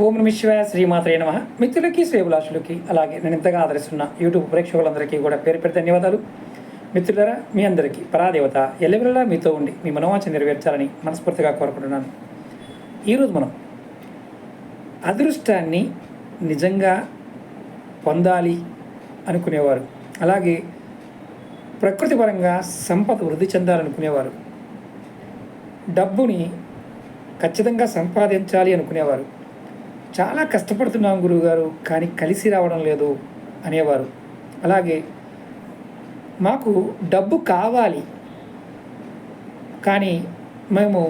ఓం నమ శివాయ శ్రీమాత్రే నమ. మిత్రులకి శ్రేభిలాషులకి అలాగే నేను ఇంతగా ఆదరిస్తున్న యూట్యూబ్ ప్రేక్షకులందరికీ కూడా పేరు పేరు ధన్యవాదాలు. మిత్రులరా మీ అందరికీ పరాదేవత ఎల్లవెల్లలా మీతో ఉండి మీ మనోవాంఛ నెరవేర్చాలని మనస్ఫూర్తిగా కోరుకుంటున్నాను. ఈరోజు మనం అదృష్టాన్ని నిజంగా పొందాలి అనుకునేవారు. అలాగే ప్రకృతి పరంగా సంపద వృద్ధి చెందాలనుకునేవారు. డబ్బుని ఖచ్చితంగా సంపాదించాలి అనుకునేవారు. చాలా కష్టపడుతున్నాం గురువుగారు కానీ కలిసి రావడం లేదు అనేవారు. అలాగే మాకు డబ్బు కావాలి కానీ మేము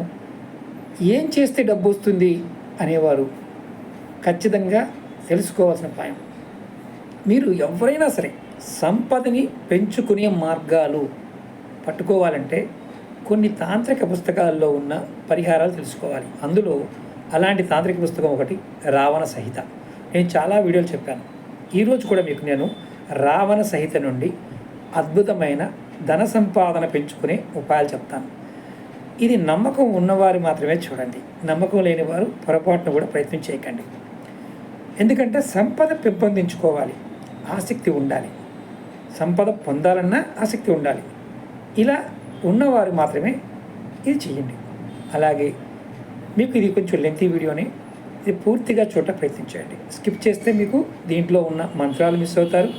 ఏం చేస్తే డబ్బు వస్తుంది అనేవారు. ఖచ్చితంగా తెలుసుకోవాల్సిన పాయం మీరు ఎవరైనా సరే సంపదని పెంచుకునే మార్గాలు పట్టుకోవాలంటే కొన్ని తాంత్రిక పుస్తకాల్లో ఉన్న పరిహారాలు తెలుసుకోవాలి. అందులో అలాంటి తాంత్రిక పుస్తకం ఒకటి రావణ సహిత. నేను చాలా వీడియోలు చెప్పాను. ఈరోజు కూడా మీకు నేను రావణ సహిత నుండి అద్భుతమైన ధన సంపాదన పెంచుకునే ఉపాయాలు చెప్తాను. ఇది నమ్మకం ఉన్నవారు మాత్రమే చూడండి. నమ్మకం లేని వారు పొరపాటును కూడా ప్రయత్నం చేయకండి. ఎందుకంటే సంపద పెంపొందించుకోవాలి. ఆసక్తి ఉండాలి. సంపద పొందాలన్నా ఆసక్తి ఉండాలి. ఇలా ఉన్నవారు మాత్రమే ఇది చేయండి. అలాగే మీకు ఇది కొంచెం లెంతీ వీడియోని ఇది పూర్తిగా చూడ ప్రయత్నించండి స్కిప్ చేస్తే మీకు దీంట్లో ఉన్న మంత్రాలు మిస్ అవుతారు.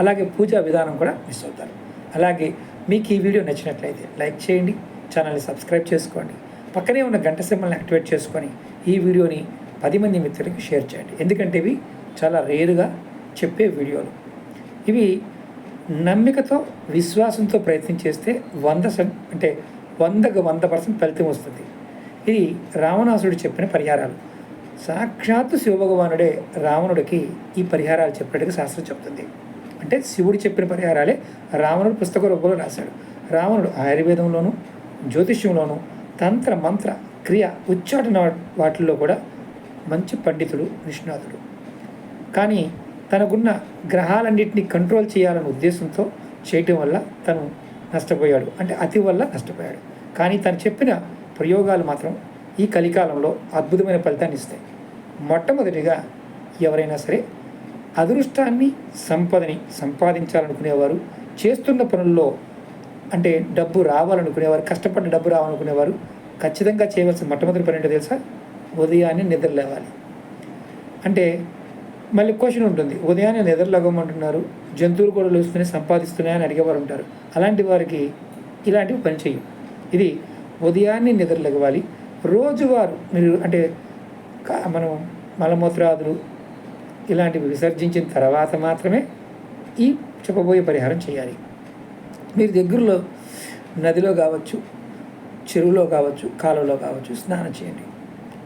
అలాగే పూజా విధానం కూడా మిస్ అవుతారు. అలాగే మీకు ఈ వీడియో నచ్చినట్లయితే లైక్ చేయండి ఛానల్ని సబ్స్క్రైబ్ చేసుకోండి. పక్కనే ఉన్న గంట సింబల్ని యాక్టివేట్ చేసుకొని ఈ వీడియోని పది మంది మిత్రులకి షేర్ చేయండి. ఎందుకంటే ఇవి చాలా రేరుగా చెప్పే వీడియోలు ఇవి నమ్మికతో విశ్వాసంతో ప్రయత్నం చేస్తే వంద అంటే వందకు వంద పర్సెంట్ ఫలితం వస్తుంది. ఇది రావణాసుడు చెప్పిన పరిహారాలు. సాక్షాత్తు శివభగవానుడే రావణుడికి ఈ పరిహారాలు చెప్పినట్టుగా శాస్త్రం చెప్తుంది. అంటే శివుడు చెప్పిన పరిహారాలే రావణుడు పుస్తక రూపంలో రాశాడు. రావణుడు ఆయుర్వేదంలోను జ్యోతిష్యంలోను తంత్ర మంత్ర క్రియ ఉచ్చాటన వాటిల్లో కూడా మంచి పండితుడు నిష్ణాతుడు కానీ తనకున్న గ్రహాలన్నింటినీ కంట్రోల్ చేయాలనే ఉద్దేశంతో చేయటం వల్ల తను నష్టపోయాడు. అంటే అతి వల్ల నష్టపోయాడు. కానీ తను చెప్పిన ప్రయోగాలు మాత్రం ఈ కలికాలంలో అద్భుతమైన ఫలితాన్ని ఇస్తాయి. మొట్టమొదటిగా ఎవరైనా సరే అదృష్టాన్ని సంపదని సంపాదించాలనుకునేవారు చేస్తున్న పనుల్లో అంటే డబ్బు రావాలనుకునేవారు కష్టపడిన డబ్బు రావాలనుకునేవారు ఖచ్చితంగా చేయవలసిన మొట్టమొదటి పని ఏంటో తెలుసా? ఉదయాన్నే నిద్ర లేవాలి. అంటే మళ్ళీ క్వశ్చన్ ఉంటుంది. ఉదయాన్నే నిద్ర లేవమంటున్నారు జంతువులు కూడా లేస్తూనే సంపాదిస్తున్నాయని అడిగేవారు ఉంటారు. అలాంటి వారికి ఇలాంటివి పని చేయు ఇది ఉదయాన్నే నిద్రలేగవాలి రోజువారు మీరు అంటే మనం మలమూత్రాదులు ఇలాంటివి విసర్జించిన తర్వాత మాత్రమే ఈ చెప్పబోయే పరిహారం చేయాలి. మీరు దగ్గరలో నదిలో కావచ్చు చెరువులో కావచ్చు కాలువలో కావచ్చు స్నానం చేయండి.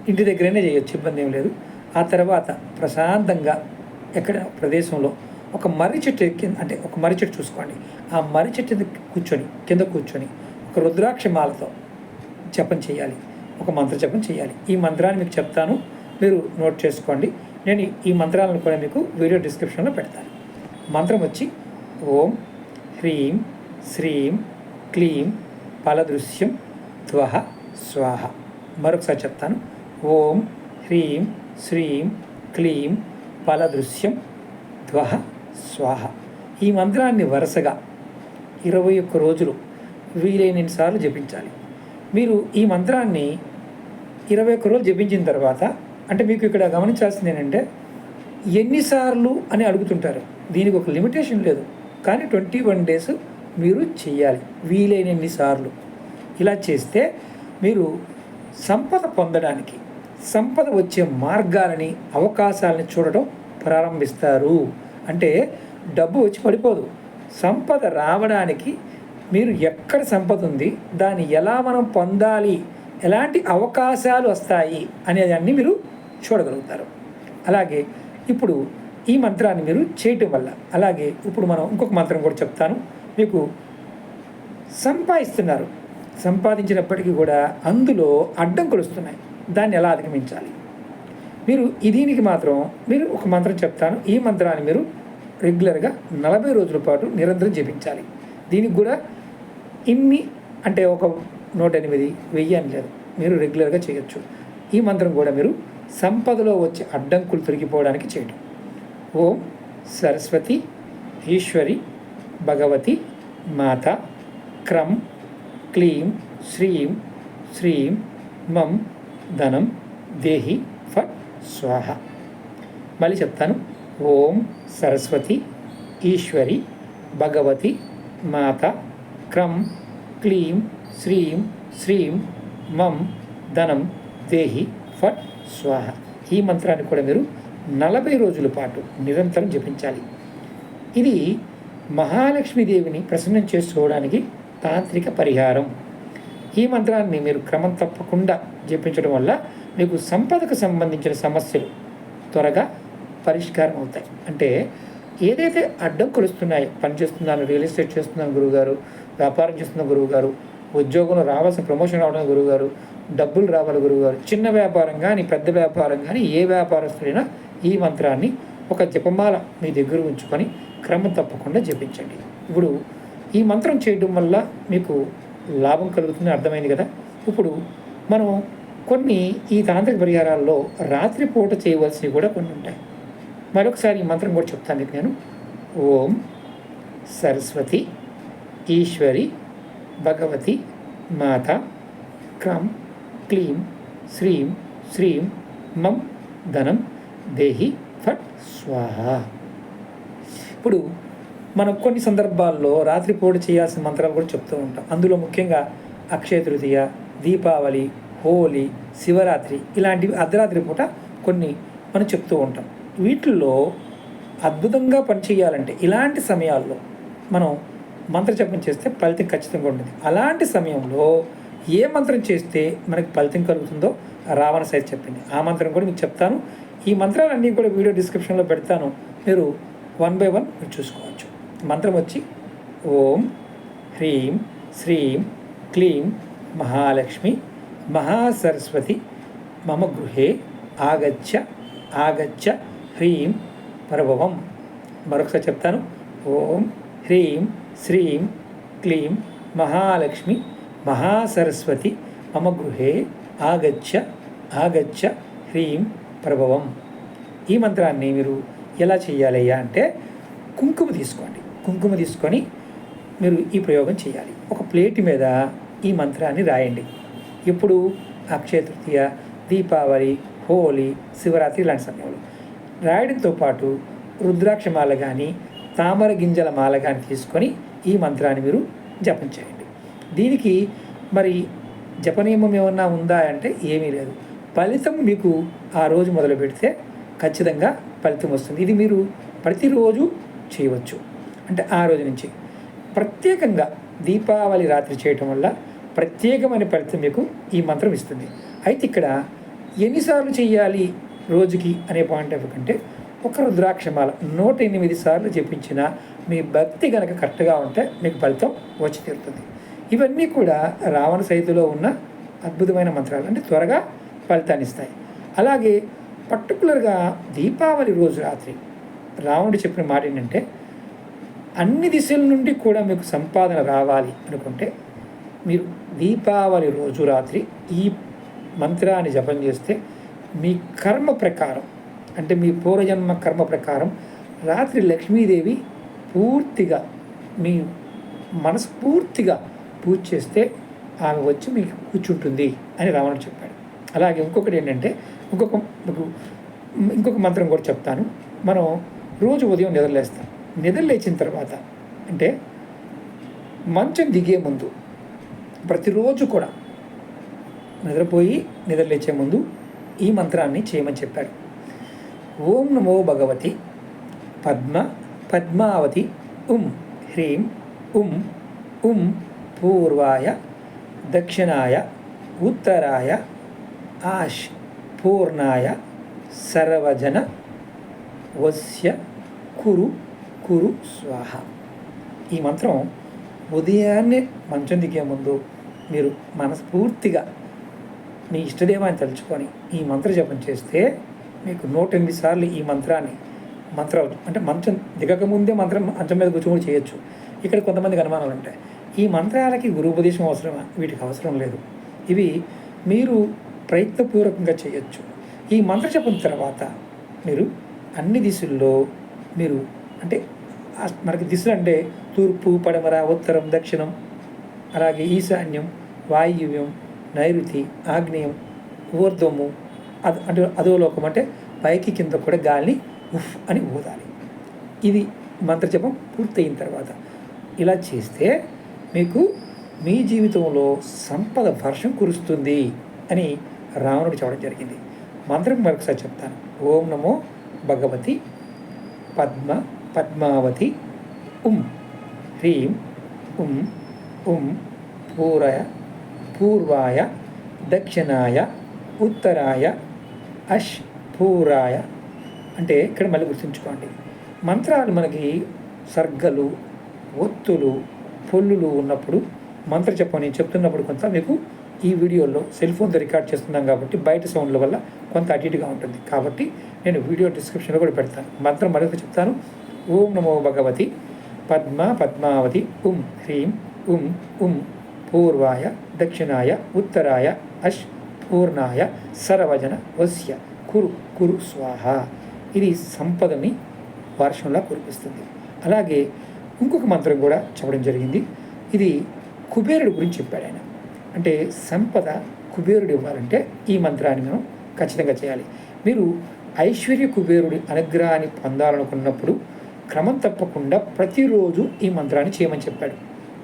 ఇంటి దగ్గరనే చేయొచ్చు ఇబ్బంది ఏం లేదు. ఆ తర్వాత ప్రశాంతంగా ఎక్కడ ప్రదేశంలో ఒక మర్రి చెట్టు కింద అంటే ఒక మర్రి చెట్టు చూసుకోండి. ఆ మర్రి చెట్టు కూర్చొని కింద కూర్చొని ఒక రుద్రాక్ష మాలతో జపం చేయాలి. ఒక మంత్ర జపం చేయాలి. ఈ మంత్రాన్ని మీకు చెప్తాను. మీరు నోట్ చేసుకోండి. నేను ఈ మంత్రాలను కూడా మీకు వీడియో డిస్క్రిప్షన్లో పెడతాను. మంత్రం వచ్చి ఓం హ్రీం శ్రీం క్లీం ఫలదృశ్యం త్వహ స్వాహ. మరొకసారి చెప్తాను. ఓం హ్రీం శ్రీం క్లీం ఫలదృశ్యం త్వహ స్వాహ. ఈ మంత్రాన్ని వరుసగా ఇరవై ఒక్క రోజులు వీలైనన్ని సార్లు జపించాలి. మీరు ఈ మంత్రాన్ని ఇరవై ఒక్క రోజులు జపించిన తర్వాత అంటే మీకు ఇక్కడ గమనించాల్సింది ఏంటంటే ఎన్నిసార్లు అని అడుగుతుంటారు. దీనికి ఒక లిమిటేషన్ లేదు. కానీ ట్వంటీ వన్ డేస్ మీరు చేయాలి వీలైనన్ని సార్లు ఇలా చేస్తే మీరు సంపద పొందడానికి సంపద వచ్చే మార్గాలని అవకాశాలని చూడటం ప్రారంభిస్తారు. అంటే డబ్బు వచ్చి పడిపోదు. సంపద రావడానికి మీరు ఎక్కడ సంపద ఉంది దాన్ని ఎలా మనం పొందాలి ఎలాంటి అవకాశాలు వస్తాయి అనేదాన్ని మీరు చూడగలుగుతారు. అలాగే ఇప్పుడు ఈ మంత్రాన్ని మీరు చేయటం వల్ల అలాగే ఇప్పుడు మనం ఇంకొక మంత్రం కూడా చెప్తాను. మీకు సంపాదిస్తున్నారు. సంపాదించినప్పటికీ కూడా అందులో అడ్డంకులు వస్తున్నాయి దాన్ని ఎలా అధిగమించాలి? మీరు దీనికి మాత్రం మీరు ఒక మంత్రం చెప్తాను. ఈ మంత్రాన్ని మీరు రెగ్యులర్గా నలభై రోజుల పాటు నిరంతరం జపించాలి. దీనికి కూడా ఇన్ని అంటే ఒక నూట ఎనిమిది వెయ్యి అని లేదు. మీరు రెగ్యులర్గా చేయొచ్చు. ఈ మంత్రం కూడా మీరు సంపదలో వచ్చే అడ్డంకులు తొలగిపోవడానికి చేయడం ఓం సరస్వతి ఈశ్వరి భగవతి మాత క్రం క్లీం శ్రీం శ్రీం మం ధనం దేహి ఫట్ స్వాహ. మళ్ళీ చెప్తాను. ఓం సరస్వతి ఈశ్వరి భగవతి మాత క్రం క్లీం శ్రీం శ్రీం మం ధనం దేహి ఫట్ స్వాహ ఈ మంత్రాన్ని కూడా మీరు నలభై రోజుల పాటు నిరంతరం జపించాలి. ఇది మహాలక్ష్మీదేవిని ప్రసన్నం చేసుకోవడానికి తాంత్రిక పరిహారం. ఈ మంత్రాన్ని మీరు క్రమం తప్పకుండా జపించడం వల్ల మీకు సంపదకు సంబంధించిన సమస్యలు త్వరగా పరిష్కారం అవుతాయి. అంటే ఏదైతే అడ్డంకులు వస్తున్నాయో పని చేస్తున్నాను రియల్ ఎస్టేట్ చేస్తున్నాను గురువుగారు వ్యాపారం చేస్తున్న గురువుగారు ఉద్యోగంలో రావాల్సిన ప్రమోషన్ రావడం గురువుగారు డబ్బులు రావాలి గురువుగారు చిన్న వ్యాపారం కానీ పెద్ద వ్యాపారం కానీ ఏ వ్యాపారస్తులైనా ఈ మంత్రాన్ని ఒక జపమాల మీ దగ్గర ఉంచుకొని క్రమం తప్పకుండా జపించండి. ఇప్పుడు ఈ మంత్రం చేయడం వల్ల మీకు లాభం కలుగుతుందని అర్థమైంది కదా? ఇప్పుడు మనం కొన్ని ఈ తాంత్రిక పరిహారాల్లో రాత్రిపూట చేయవలసినవి కూడా కొన్ని ఉంటాయి. మరొకసారి ఈ మంత్రం కూడా చెప్తాను మీకు నేను. ఓం సరస్వతి ఈశ్వరి భగవతి మాత క్రం క్లీం శ్రీం శ్రీం మం ధనం దేహి ఫట్ స్వాహ. ఇప్పుడు మనం కొన్ని సందర్భాల్లో రాత్రిపూట చేయాల్సిన మంత్రాలు కూడా చెప్తూ ఉంటాం. అందులో ముఖ్యంగా అక్షయ తృతీయ దీపావళి హోలీ శివరాత్రి ఇలాంటివి అర్ధరాత్రి పూట కొన్ని మనం చెప్తూ ఉంటాం. వీటిల్లో అద్భుతంగా పనిచేయాలంటే ఇలాంటి సమయాల్లో మనం మంత్రజపం చేస్తే ఫలితం ఖచ్చితంగా ఉంటుంది. అలాంటి సమయంలో ఏ మంత్రం చేస్తే మనకి ఫలితం కలుగుతుందో రావణ సైజ్ చెప్పింది ఆ మంత్రం కూడా మీకు చెప్తాను. ఈ మంత్రాలన్నీ కూడా వీడియో డిస్క్రిప్షన్లో పెడతాను. మీరు వన్ బై వన్ మీరు చూసుకోవచ్చు. మంత్రం వచ్చి ఓం హ్రీం శ్రీం క్లీం మహాలక్ష్మి మహాసరస్వతి మమ గృహే ఆగచ్చ ఆగచ్చ హ్రీం పరభవం. మరొకసారి చెప్తాను. ఓం హ్రీం శ్రీం క్లీం మహాలక్ష్మి మహాసరస్వతి మమ గృహే ఆగచ్చ ఆగచ్చ హ్రీం ప్రభవం. ఈ మంత్రాన్ని మీరు ఎలా చేయాలయ్యా అంటే కుంకుమ తీసుకోండి. కుంకుమ తీసుకొని మీరు ఈ ప్రయోగం చేయాలి. ఒక ప్లేట్ మీద ఈ మంత్రాన్ని రాయండి. ఇప్పుడు అక్షయ తృతీయ దీపావళి హోలీ శివరాత్రి ఇలాంటి సమయంలో. రాయడంతో పాటు రుద్రాక్ష మాల కానీ తామర గింజల మాల కానీ తీసుకొని ఈ మంత్రాన్ని మీరు జపం చేయండి. దీనికి మరి జపనియమం ఏమన్నా ఉందా అంటే ఏమీ లేదు. ఫలితం మీకు ఆ రోజు మొదలు పెడితే ఖచ్చితంగా ఫలితం వస్తుంది. ఇది మీరు ప్రతిరోజు చేయవచ్చు. అంటే ఆ రోజు నుంచి. ప్రత్యేకంగా దీపావళి రాత్రి చేయటం వల్ల ప్రత్యేకమైన ఫలితం మీకు ఈ మంత్రం ఇస్తుంది. అయితే ఇక్కడ ఎన్నిసార్లు చేయాలి రోజుకి అనే పాయింట్ ఆఫ్ కంటే ఒక రుద్రాక్షమాల నూట ఎనిమిది సార్లు చెప్పించిన మీ భక్తి కనుక కరెక్ట్గా ఉంటే మీకు ఫలితం వచ్చి తీరుతుంది. ఇవన్నీ కూడా రావణ సైతులో ఉన్న అద్భుతమైన మంత్రాలు. అంటే త్వరగా ఫలితాన్ని ఇస్తాయి. అలాగే పర్టికులర్గా దీపావళి రోజు రాత్రి రావణుడు చెప్పిన మాట ఏంటంటే అన్ని దిశల నుండి కూడా మీకు సంపాదన రావాలి అనుకుంటే మీరు దీపావళి రోజు రాత్రి ఈ మంత్రాన్ని జపం చేస్తే మీ కర్మ ప్రకారం అంటే మీ పూర్వజన్మ కర్మ ప్రకారం రాత్రి లక్ష్మీదేవి పూర్తిగా మీ మనస్ఫూర్తిగా పూజ చేస్తే ఆమె వచ్చి మీకు కూర్చుంటుంది అని రావణుడు చెప్పాడు. అలాగే ఇంకొకటి ఏంటంటే ఇంకొక ఇంకొక మంత్రం కూడా చెప్తాను. మనం రోజు ఉదయం నిద్రలేస్తాం. నిద్రలేచిన తర్వాత అంటే మంచం దిగే ముందు ప్రతిరోజు కూడా నిద్రపోయి నిద్రలేచే ముందు ఈ మంత్రాన్ని చేయమని చెప్పాడు. ఓం నమో భగవతి పద్మ పద్మావతి ఉం హ్రీం ఉం ఉం పూర్వాయ దక్షిణాయ ఉత్తరాయ ఆష్ పూర్ణాయ సర్వజన వస్య కురు కురు స్వాహ. ఈ మంత్రం ఉదయాన్నే మంచం దిగే ముందు మీరు మనస్ఫూర్తిగా మీ ఇష్టదేవాన్ని తలుచుకొని ఈ మంత్ర జపం చేస్తే మీకు నూట ఎనిమిది సార్లు ఈ మంత్రాన్ని మంత్రాలు అంటే మంచం దిగక ముందే మంత్రం మంచం మీద కూర్చొని చేయొచ్చు. ఇక్కడ కొంతమందికి అనుమానాలు ఉంటాయి. ఈ మంత్రాలకి గురుపదేశం అవసరమా? వీటికి అవసరం లేదు. ఇవి మీరు ప్రయత్నపూర్వకంగా చేయొచ్చు. ఈ మంత్ర జపం తర్వాత మీరు అన్ని దిశల్లో మీరు అంటే మనకి దిశలు అంటే తూర్పు పడమర ఉత్తరం దక్షిణం అలాగే ఈశాన్యం వాయువ్యం నైరుతి ఆగ్నేయం ఊర్ధ్వము అది అంటే అధోలోకం అంటే పైకి కింద కూడా గాలిని ఉఫ్ అని ఊదాలి. ఇది మంత్రజపం పూర్తయిన తర్వాత ఇలా చేస్తే మీకు మీ జీవితంలో సంపద వర్షం కురుస్తుంది అని రావణుడు చెప్పడం జరిగింది. మంత్రం మరొకసారి చెప్తాను. ఓం నమో భగవతి పద్మ పద్మావతి ఉం. హ్రీం ఉం. ఉం. పూరయ పూర్వాయ దక్షిణాయ ఉత్తరాయ అష్ పూరాయ అంటే ఇక్కడ మళ్ళీ గుర్తుంచుకోండి. మంత్రాలు మనకి సర్గలు ఒత్తులు పొల్లులు ఉన్నప్పుడు మంత్ర చెప్పని నేను చెప్తున్నప్పుడు కొంత మీకు ఈ వీడియోలో సెల్ ఫోన్తో రికార్డ్ చేస్తున్నాం కాబట్టి బయట సౌండ్ల వల్ల కొంత అటు ఇటుగా ఉంటుంది. కాబట్టి నేను వీడియో డిస్క్రిప్షన్లో కూడా పెడతాను. మంత్రం మరొక చెప్తాను. ఓం నమో భగవతి. పద్మ పద్మావతి. ఉం హ్రీం. ఉం ఉం పూర్వాయ దక్షిణాయ ఉత్తరాయ అష్ పూర్ణాయ సరవజన వస్య కురు కురు స్వాహ. ఇది సంపదని వర్షంలా కురిపిస్తుంది. అలాగే ఇంకొక మంత్రం కూడా చెప్పడం జరిగింది. ఇది కుబేరుడు గురించి చెప్పాడు ఆయన. అంటే సంపద కుబేరుడు ఇవ్వాలంటే ఈ మంత్రాన్ని మనం ఖచ్చితంగా చేయాలి. మీరు ఐశ్వర్య కుబేరుడి అనుగ్రహాన్ని పొందాలనుకున్నప్పుడు క్రమం తప్పకుండా ప్రతిరోజు ఈ మంత్రాన్ని చేయమని చెప్పాడు.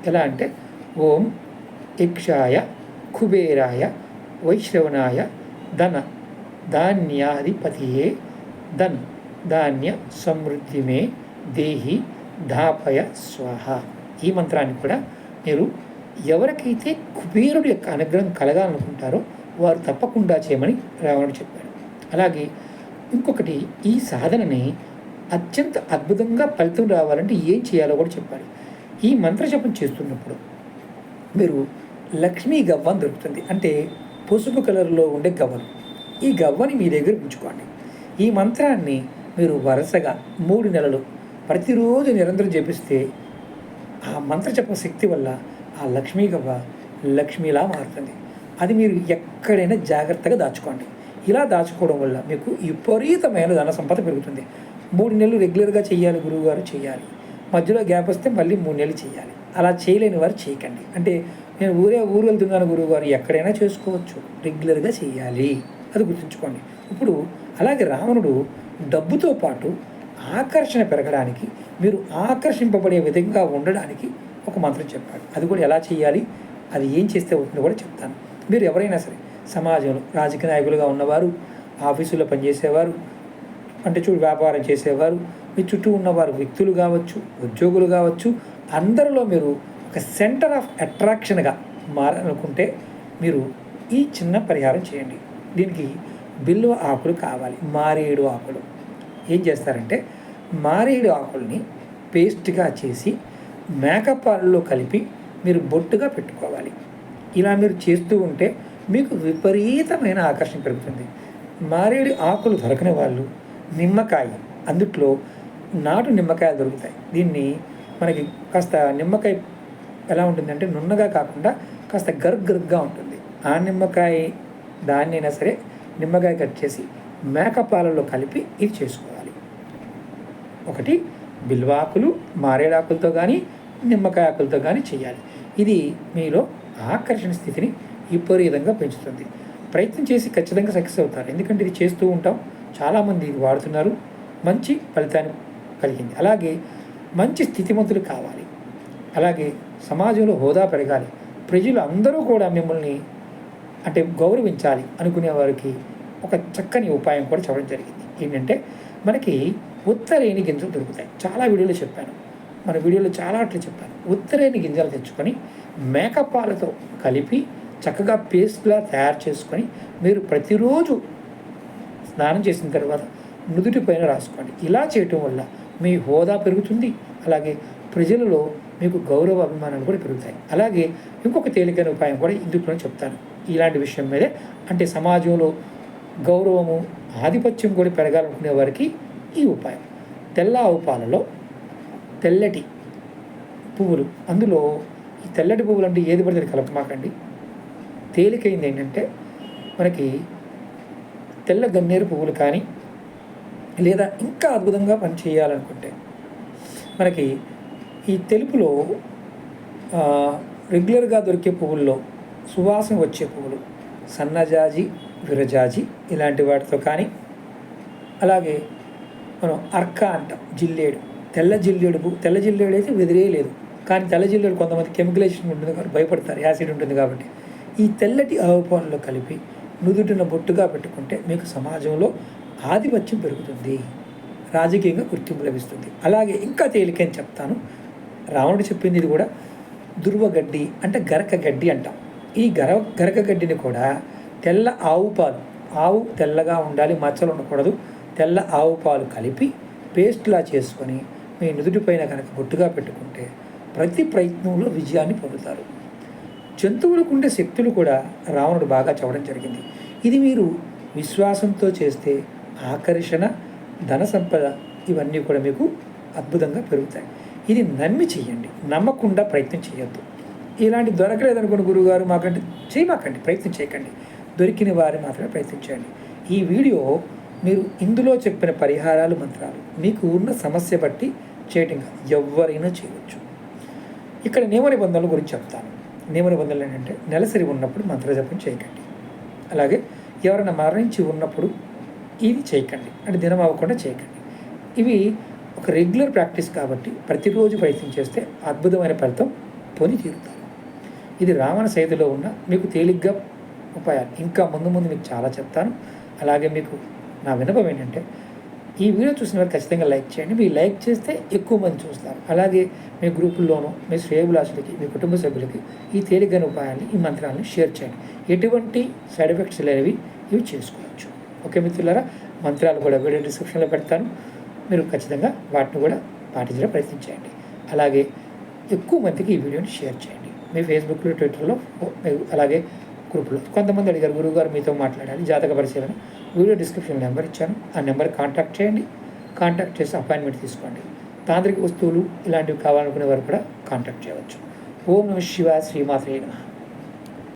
ఎలా అంటే ఓం యక్షాయ కుబేరాయ వైశ్రవణాయ ధన ధాన్యాధిపతియే ధన్ ధాన్య సమృద్ధి మే దేహి ధాపయ స్వాహ. ఈ మంత్రాన్ని కూడా మీరు ఎవరికైతే కుబేరుడు యొక్క అనుగ్రహం కలగాలనుకుంటారో వారు తప్పకుండా చేయమని రావణుడు చెప్పాడు. అలాగే ఇంకొకటి ఈ సాధనని అత్యంత అద్భుతంగా ఫలితం రావాలంటే ఏం చేయాలో కూడా చెప్పాడు. ఈ మంత్ర జపం చేస్తున్నప్పుడు మీరు లక్ష్మీ గవ్వ దొరుకుతుంది. అంటే పసుపు కలర్లో ఉండే గవ్వను. ఈ గవ్వని మీ దగ్గర ఉంచుకోండి. ఈ మంత్రాన్ని మీరు వరుసగా మూడు నెలలు ప్రతిరోజు నిరంతరం జపిస్తే ఆ మంత్ర జప శక్తి వల్ల ఆ లక్ష్మీ గవ్వ లక్ష్మీలా మారుతుంది. అది మీరు ఎక్కడైనా జాగ్రత్తగా దాచుకోండి. ఇలా దాచుకోవడం వల్ల మీకు విపరీతమైన ధన సంపద పెరుగుతుంది. మూడు నెలలు రెగ్యులర్గా చేయాలి గురువుగారు చేయాలి. మధ్యలో గ్యాప్ వస్తే మళ్ళీ మూడు నెలలు చేయాలి. అలా చేయలేని వారు చేయకండి. అంటే నేను ఊరే ఊరు వెళ్తున్నాను గురువుగారు ఎక్కడైనా చేసుకోవచ్చు. రెగ్యులర్గా చేయాలి. అది గుర్తుంచుకోండి. ఇప్పుడు అలాగే రావణుడు డబ్బుతో పాటు ఆకర్షణ పెరగడానికి మీరు ఆకర్షింపబడే విధంగా ఉండడానికి ఒక మంత్రం చెప్పాడు. అది కూడా ఎలా చేయాలి? అది ఏం చేస్తే అవుతుందో కూడా చెప్తాను. మీరు ఎవరైనా సరే సమాజంలో రాజకీయ నాయకులుగా ఉన్నవారు ఆఫీసులో పనిచేసేవారు అంటే చూడు వ్యాపారం చేసేవారు మీ చుట్టూ ఉన్నవారు వ్యక్తులు కావచ్చు ఉద్యోగులు కావచ్చు అందరిలో మీరు ఒక సెంటర్ ఆఫ్ అట్రాక్షన్గా మారాలనుకుంటే మీరు ఈ చిన్న పరిహారం చేయండి. దీనికి బిల్లు ఆకులు కావాలి. మారేడు ఆకులు. ఏం చేస్తారంటే మారేడు ఆకుల్ని పేస్ట్గా చేసి మేకపాలలో కలిపి మీరు బొట్టుగా పెట్టుకోవాలి. ఇలా మీరు చేస్తూ ఉంటే మీకు విపరీతమైన ఆకర్షణ పెరుగుతుంది. మారేడు ఆకులు దొరకని వాళ్ళు నిమ్మకాయ. అందుట్లో నాటు నిమ్మకాయలు దొరుకుతాయి. దీన్ని మనకి కాస్త నిమ్మకాయ ఎలా ఉంటుందంటే నున్నగా కాకుండా కాస్త గరుగ్గా ఉంటుంది. ఆ నిమ్మకాయ దాన్నైనా సరే నిమ్మకాయ కట్ చేసి మేక పాలలో కలిపి ఇది చేసుకోవాలి. ఒకటి బిల్వాకులు మారేడాకులతో కానీ నిమ్మకాయ ఆకులతో కానీ చేయాలి. ఇది మీలో ఆకర్షణ స్థితిని విపరీతంగా పెంచుతుంది. ప్రయత్నం చేసి ఖచ్చితంగా సక్సెస్ అవుతారు. ఎందుకంటే ఇది చేస్తూ ఉంటాం. చాలామంది ఇది వాడుతున్నారు. మంచి ఫలితాన్ని కలిగింది. అలాగే మంచి స్థితిమంతులు కావాలి. అలాగే సమాజంలో హోదా పెరగాలి. ప్రజలు అందరూ కూడా మిమ్మల్ని అంటే గౌరవించాలి అనుకునే వారికి ఒక చక్కని ఉపాయం కూడా చెప్పడం జరిగింది. ఏంటంటే మనకి ఉత్తరేణి గింజలు దొరుకుతాయి. చాలా వీడియోలు చెప్పాను. మన వీడియోలో చాలా అట్లు చెప్పాను. ఉత్తరేణి గింజలు తెచ్చుకొని మేకపాలతో కలిపి చక్కగా పేస్ట్లా తయారు చేసుకొని మీరు ప్రతిరోజు స్నానం చేసిన తర్వాత నుదుటి పైన రాసుకోండి. ఇలా చేయటం వల్ల మీ హోదా పెరుగుతుంది. అలాగే ప్రజలలో మీకు గౌరవ అభిమానాలు కూడా పెరుగుతాయి. అలాగే ఇంకొక తేలికైన ఉపాయం కూడా ఇందులో చెప్తాను. ఇలాంటి విషయం మీదే. అంటే సమాజంలో గౌరవము ఆధిపత్యం కూడా పెరగాలనుకునే వారికి ఈ ఉపాయం. తెల్ల ఆవు పాలలో తెల్లటి పువ్వులు. అందులో ఈ తెల్లటి పువ్వులు అంటే ఏది పడితే కలపమాకండి. తేలికైంది ఏంటంటే మనకి తెల్ల గన్నేరు పువ్వులు కానీ లేదా ఇంకా అద్భుతంగా పని చేయాలనుకుంటే మనకి ఈ తెలుపులో రెగ్యులర్గా దొరికే పువ్వుల్లో సువాసన వచ్చే పువ్వులు. సన్నజాజి విరజాజి ఇలాంటి వాటితో కానీ అలాగే మనం అర్క అంటాం జిల్లేడు. తెల్ల జిల్లేడు పువ్వు తెల్ల జిల్లేడు అయితే వెదిరే లేదు కానీ తెల్ల జిల్లేడు కొంతమంది కెమికలేషన్ ఉంటుంది కాబట్టి భయపడతారు యాసిడ్ ఉంటుంది కాబట్టి. ఈ తెల్లటి ఆవుపాలలో కలిపి నుదుటిన బొట్టుగా పెట్టుకుంటే మీకు సమాజంలో ఆధిపత్యం పెరుగుతుంది. రాజకీయంగా గుర్తింపు లభిస్తుంది. అలాగే ఇంకా తేలికని చెప్తాను? రావణుడు చెప్పింది ఇది కూడా దుర్వగడ్డి అంటే గరక గడ్డి అంటాం. ఈ గర గరక గడ్డిని కూడా తెల్ల ఆవు పాలు ఆవు తెల్లగా ఉండాలి మచ్చలు ఉండకూడదు. తెల్ల ఆవు పాలు కలిపి పేస్ట్లా చేసుకొని మీ నుదుటిపైన కనుక బొట్టుగా పెట్టుకుంటే ప్రతి ప్రయత్నంలో విజయాన్ని పొందుతారు. జంతువులకు ఉండే శక్తులు కూడా రావణుడు బాగా చెప్పడం జరిగింది. ఇది మీరు విశ్వాసంతో చేస్తే ఆకర్షణ ధన సంపద ఇవన్నీ కూడా మీకు అద్భుతంగా పెరుగుతాయి. ఇది నమ్మి చేయండి నమ్మకుండా ప్రయత్నం చేయొద్దు ఇలాంటి దొరకలేదు అనుకోండి గురువుగారు మాకంటే చేయమాకండి ప్రయత్నం చేయకండి. దొరికిన వారిని మాత్రమే ప్రయత్నించండి ఈ వీడియో మీరు ఇందులో చెప్పిన పరిహారాలు మంత్రాలు మీకు ఉన్న సమస్య బట్టి చేయటం కాదు ఎవరైనా చేయవచ్చు. ఇక్కడ నియమ నిబంధనల గురించి చెప్తాను. నియమ నిబంధనలు ఏంటంటే నెలసరి ఉన్నప్పుడు మంత్రజపం చేయకండి. అలాగే ఎవరైనా మరణించి ఉన్నప్పుడు ఇది చేయకండి. అంటే దినం అవ్వకుండా చేయకండి. ఇవి ఒక రెగ్యులర్ ప్రాక్టీస్ కాబట్టి ప్రతిరోజు ప్రయత్నం చేస్తే అద్భుతమైన ఫలితం పొంది తీరుతారు ఇది రావణ సైతులో ఉన్న మీకు తేలిగ్గా ఉపాయాలు. ఇంకా ముందు ముందు మీకు చాలా చెప్తాను. అలాగే మీకు నా వినపం ఏంటంటే ఈ వీడియో చూసిన వారు ఖచ్చితంగా లైక్ చేయండి. మీరు లైక్ చేస్తే ఎక్కువ మంది చూస్తారు. అలాగే మీ గ్రూపుల్లోనూ మీ శ్రేయభిలాషులకి మీ కుటుంబ సభ్యులకి ఈ తేలికైన ఉపాయాన్ని ఈ మంత్రాలను షేర్ చేయండి. ఎటువంటి సైడ్ ఎఫెక్ట్స్ లేనివి ఇవి చేసుకోవచ్చు. ఓకే మిత్రులారా? మంత్రాలు కూడా వీడియో డిస్క్రిప్షన్లో పెడతాను. మీరు ఖచ్చితంగా వాటిని కూడా పాటించడం ప్రయత్నించండి. అలాగే ఎక్కువ మందికి ఈ వీడియోని షేర్ చేయండి. మీ ఫేస్బుక్లో ట్విట్టర్లో అలాగే గ్రూప్లో. కొంతమంది అడిగారు గురువుగారు మీతో మాట్లాడాలి జాతక పరిశీలన. వీడియో డిస్క్రిప్షన్ నెంబర్ ఇచ్చాను. ఆ నెంబర్ కాంటాక్ట్ చేయండి. కాంటాక్ట్ చేసి అపాయింట్మెంట్ తీసుకోండి. తాంత్రిక వస్తువులు ఇలాంటివి కావాలనుకునే వారు కూడా కాంటాక్ట్ చేయవచ్చు. ఓం నమ శివ శ్రీమాత్రే నమః.